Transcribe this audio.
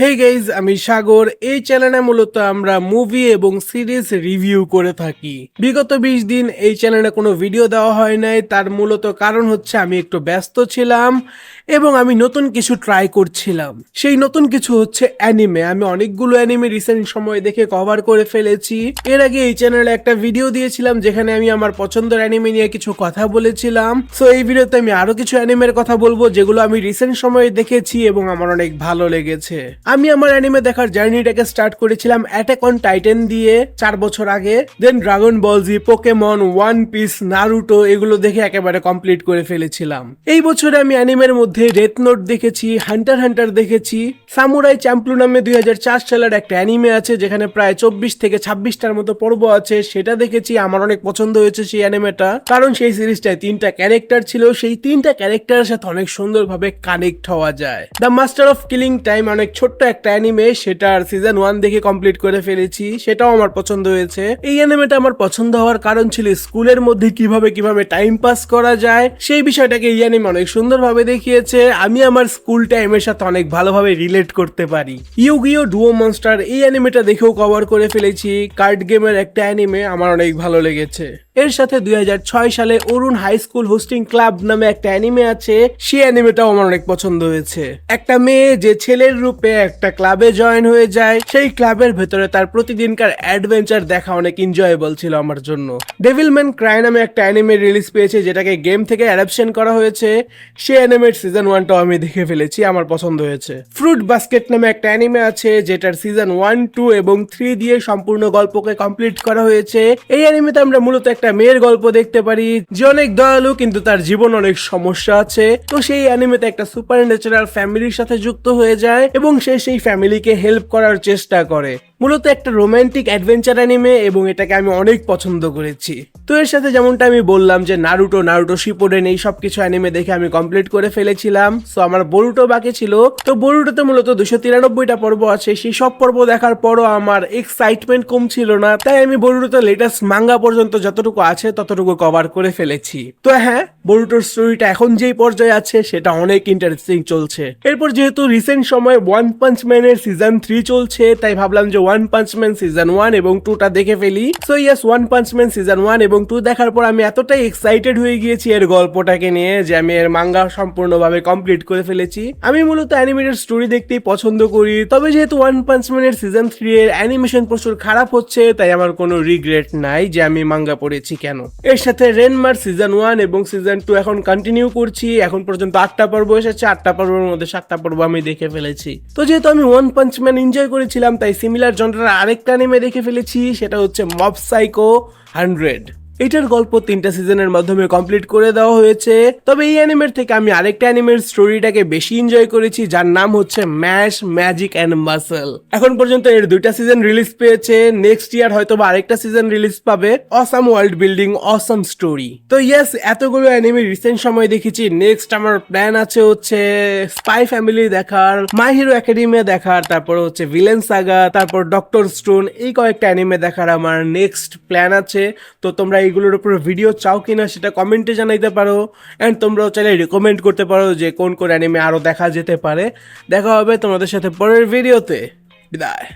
Hey guys আমি সাগর। এই চ্যানেলে মূলত আমরা মুভি এবং সিরিজ রিভিউ করে থাকি। বিগত বিশ দিন এই চ্যানেলে কোনো ভিডিও দেওয়া হয় নাই। তার মূলত কারণ হচ্ছে আমি একটু ব্যস্ত ছিলাম এবং আমি নতুন কিছু ট্রাই করছিলাম। সেই নতুন কিছু হচ্ছে অ্যানিমে আমি অনেকগুলো অ্যানিমে রিসেন্ট সময় দেখে কভার করে ফেলেছি। এর আগে এই চ্যানেলে একটা ভিডিও দিয়েছিলাম, যেখানে আমি আমার পছন্দের অ্যানিমে নিয়ে কিছু কথা বলেছিলাম। সো এই ভিডিওতে আমি আরও কিছু অ্যানিমের কথা বলব, যেগুলো আমি রিসেন্ট সময়ে দেখেছি এবং আমার অনেক ভালো লেগেছে। আমি আমার অ্যানিমে দেখার জার্নিটাকে স্টার্ট করেছিলাম অ্যাটাক অন টাইটেন দিয়ে চার বছর আগে then Dragon Ball Z Pokemon One Piece Naruto এগুলো দেখে একেবারে কমপ্লিট করে ফেলেছিলাম। এই বছরে আমি অ্যানিমের মধ্যে ডেথ নোট দেখেছি হান্টার হান্টার দেখেছি সামুরাই চ্যাম্পলু নামে দুই হাজার চার সালের একটা অ্যানিমে আছে, যেখানে প্রায় চব্বিশ থেকে ছাব্বিশটার মতো পর্ব আছে, সেটা দেখেছি, আমার অনেক পছন্দ হয়েছে সেই অ্যানিমেটা কারণ সেই সিরিজটায় তিনটা ক্যারেক্টার ছিল, সেই তিনটা ক্যারেক্টারের সাথে অনেক সুন্দরভাবে কানেক্ট হওয়া যায়। The Master of Killing Time অনেক ছোট্ট একটা অ্যানিমে সেটার সিজন ওয়ান দেখে কমপ্লিট করে ফেলেছি, সেটাও আমার পছন্দ হয়েছে। এই অ্যানিমেটা আমার পছন্দ হওয়ার কারণ ছিল স্কুলের মধ্যে কীভাবে কীভাবে টাইম পাস করা যায়, সেই বিষয়টাকে এই অ্যানিমে অনেক সুন্দরভাবে দেখিয়েছে। আমি আমার স্কুল টাইমের সাথে অনেক ভালোভাবে রিলেট করতে পারি। ইউগিও ডুও মনস্টার এই অ্যানিমেটা দেখেও কভার করে ফেলেছি। কার্ড গেমের একটা অ্যানিমে আমার অনেক ভালো লেগেছে। এর সাথে দুই হাজার ছয় সালে Ouran High School Hosting Club নামে একটা অ্যানিমে আছে, সেই অ্যানিমেটাও আমার অনেক পছন্দ হয়েছে। একটা মেয়ে যে ছেলের রূপে একটা ক্লাবে জয়েন হয়ে যায়, সেই ক্লাবের ভেতরে তার প্রতিদিনকার অ্যাডভেঞ্চার দেখা অনেক এনজয়েবল ছিল আমার জন্য। ডেভিলম্যান ক্রাই নামে একটা অ্যানিমে রিলিজ পেয়েছে, যেটাকে গেম থেকে অ্যাডাপশন করা হয়েছে। সেই অ্যানিমের সিজন ওয়ানটাও আমি দেখে ফেলেছি, আমার পছন্দ হয়েছে। ফ্রুট বাস্কেট নামে একটা অ্যানিমে আছে, যেটার সিজন ওয়ান টু এবং থ্রি দিয়ে সম্পূর্ণ গল্পকে কমপ্লিট করা হয়েছে। এই অ্যানিমেতে আমরা মূলত একটা মেয়ের গল্প দেখতে পারি, যে অনেক দয়ালু কিন্তু তার জীবন অনেক সমস্যা আছে। তো সেই অ্যানিমেতে একটা সুপার ন্যাচারাল ফ্যামিলির সাথে যুক্ত হয়ে যায় এবং সে সেই ফ্যামিলিকে হেল্প করার চেষ্টা করে। মূলত একটা রোমান্টিক অ্যাডভেঞ্চার অ্যানিমে এবং এটাকে আমি অনেক পছন্দ করেছি। তো এর সাথে যেমনটা আমি বললাম যে নারুটো নারুটো শিপোডেন এই সব কিছু অ্যানিমে দেখে আমি কমপ্লিট করে ফেলেছিলাম। সো আমার বরুটো বাকি ছিল। তো বরুটোতে মূলত দুশো তিরানব্বইটা পর্ব আছে। সেই সব পর্ব দেখার পরও আমার এক্সাইটমেন্ট কম ছিল না। তাই আমি বরুটোতে লেটেস্ট মাঙ্গা পর্যন্ত যতটুকু আছে ততটুকু কভার করে ফেলেছি। তো হ্যাঁ বরুটোর স্টোরিটা এখন যেই পর্যায়ে আছে সেটা অনেক ইন্টারেস্টিং চলছে। এরপর যেহেতু রিসেন্ট সময় ওয়ান পাঞ্চ ম্যানের সিজন থ্রি চলছে, তাই ভাবলাম যে One Punch Man season one এবং টুটা দেখে ফেলি। So yes One Punch Man season one এবং টু দেখার পর আমি এতটাই এক্সাইটেড হয়ে গিয়েছি এর গল্পটাকে নিয়ে যে আমি এর মাঙ্গা সম্পূর্ণভাবে কমপ্লিট করে ফেলেছি। আমি মূলত অ্যানিমেটেড স্টোরি দেখতেই পছন্দ করি, তবে যেহেতু ওয়ান পাঞ্চ ম্যানের সিজন থ্রি এর অ্যানিমেশন প্রচুর খারাপ হচ্ছে, তাই আমার কোনো রিগ্রেট নাই যে আমি মাঙ্গা পড়েছি কেন। এর সাথে রেনমার সিজন ওয়ান এবং সিজন টু এখন কন্টিনিউ করছি, এখন পর্যন্ত আটটা পর্ব এসেছে, আটটা পর্বের মধ্যে সাতটা পর্ব আমি দেখে ফেলেছি। তো যেহেতু আমি ওয়ান পাঞ্চ ম্যান এনজয় করেছিলাম, তাই সিমিলার জনটার আরেকটা নেমে রেখে ফেলেছি সেটা হচ্ছে মব সাইকো হান্ড্রেড এটার গল্প তিনটা সিজনের মাধ্যমে কমপ্লিট করে দেওয়া হয়েছে। তবে এই অ্যানিমের থেকে আমি আরেকটা অ্যানিমের স্টোরিটাকে বেশি এনজয় করেছি, যার নাম হচ্ছে ম্যাশ ম্যাজিক অ্যান্ড মাসেল এখন পর্যন্ত এর দুইটা সিজন রিলিজ পেয়েছে নেক্সট ইয়ার হয়তো বা আরেকটা সিজন রিলিজ পাবে awesome world building awesome story তো ইয়েস এতগুলো অ্যানিমে রিসেন্ট সময় দেখেছি নেক্সট আমার প্ল্যান আছে হচ্ছে স্পাই ফ্যামিলি দেখার মাই হিরো একাডেমিয়া দেখার, তারপর হচ্ছে ভিলেন সাগা তারপর ডক্টর স্টোন এই কয়েকটা অ্যানিমে দেখার আমার নেক্সট প্ল্যান আছে। তো তোমরা এইগুলোর উপরে ভিডিও চাও কিনা সেটা কমেন্টে জানাইতে পারো। অ্যান্ড তোমরাও চাইলে রেকমেন্ড করতে পারো যে কোন কোন অ্যানিমে আরও দেখা যেতে পারে। দেখা হবে তোমাদের সাথে পরের ভিডিওতে বিদায়।